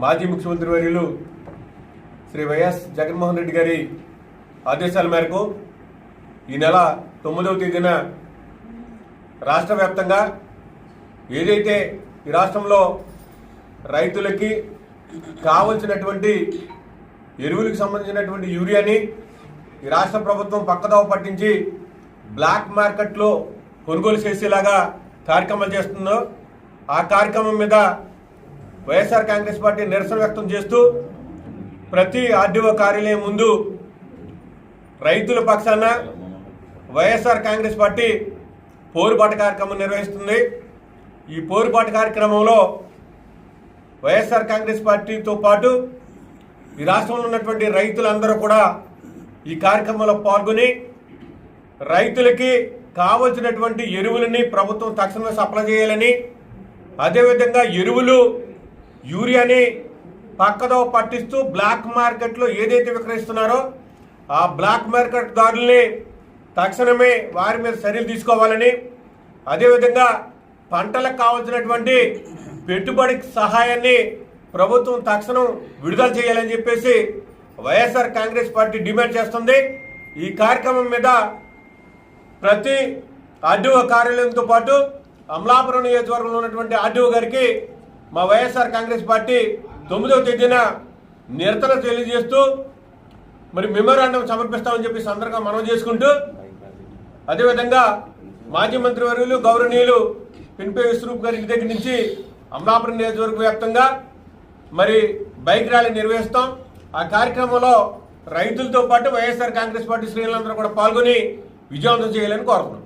మాజీ ముఖ్యమంత్రి వర్యులు శ్రీ వైఎస్ జగన్మోహన్ రెడ్డి గారి ఆదేశాల మేరకు ఈ నెల తొమ్మిదవ తేదీన రాష్ట్ర వ్యాప్తంగా ఏదైతే ఈ రాష్ట్రంలో రైతులకి కావలసినటువంటి ఎరువులకు సంబంధించినటువంటి యూరియాని ఈ రాష్ట్ర ప్రభుత్వం పక్కదోవ పట్టించి బ్లాక్ మార్కెట్లో కొనుగోలు చేసేలాగా కార్యక్రమాలు చేస్తుందో ఆ కార్యక్రమం మీద వైఎస్ఆర్ కాంగ్రెస్ పార్టీ నిరసన వ్యక్తం చేస్తూ ప్రతి ఆర్డీఓ కార్యాలయం ముందు రైతుల పక్షాన వైఎస్ఆర్ కాంగ్రెస్ పార్టీ పోరుపాటు కార్యక్రమం నిర్వహిస్తుంది. ఈ పోరుబాట కార్యక్రమంలో వైఎస్ఆర్ కాంగ్రెస్ పార్టీతో పాటు ఈ రాష్ట్రంలో ఉన్నటువంటి రైతులందరూ కూడా ఈ కార్యక్రమంలో పాల్గొని రైతులకి కావలసినటువంటి ఎరువులని ప్రభుత్వం తక్షణమే సప్లై చేయాలని అదేవిధంగా ఎరువులు యూరియాని పక్కదో పట్టిస్తూ బ్లాక్ మార్కెట్లో ఏదైతే విక్రయిస్తున్నారో ఆ బ్లాక్ మార్కెట్ దారుల్ని తక్షణమే వారి మీద చర్యలు తీసుకోవాలని అదేవిధంగా పంటలకు కావాల్సినటువంటి పెట్టుబడి సహాయాన్ని ప్రభుత్వం తక్షణం విడుదల చేయాలని చెప్పేసి వైఎస్ఆర్ కాంగ్రెస్ పార్టీ డిమాండ్ చేస్తుంది. ఈ కార్యక్రమం మీద ప్రతి ఆర్డీఓ కార్యాలయంతో పాటు అమలాపురం నియోజకవర్గంలో ఉన్నటువంటి ఆర్డీఓ గారికి మా వైఎస్ఆర్ కాంగ్రెస్ పార్టీ తొమ్మిదవ తేదీన నిరతన తెలియజేస్తూ మరి మెమోరాండం సమర్పిస్తామని చెప్పి సందర్భంగా మనం చేసుకుంటూ అదేవిధంగా మాజీ మంత్రి వర్యులు గౌరవనీయులు పిన్పే విశ్వరూప్ గారి దగ్గర నుంచి అమలాపురం నియోజకవర్గ వ్యాప్తంగా మరి బైక్ ర్యాలీ నిర్వహిస్తాం. ఆ కార్యక్రమంలో రైతులతో పాటు వైఎస్ఆర్ కాంగ్రెస్ పార్టీ శ్రేణులందరూ కూడా పాల్గొని విజయవంతం చేయాలని కోరుతున్నాం.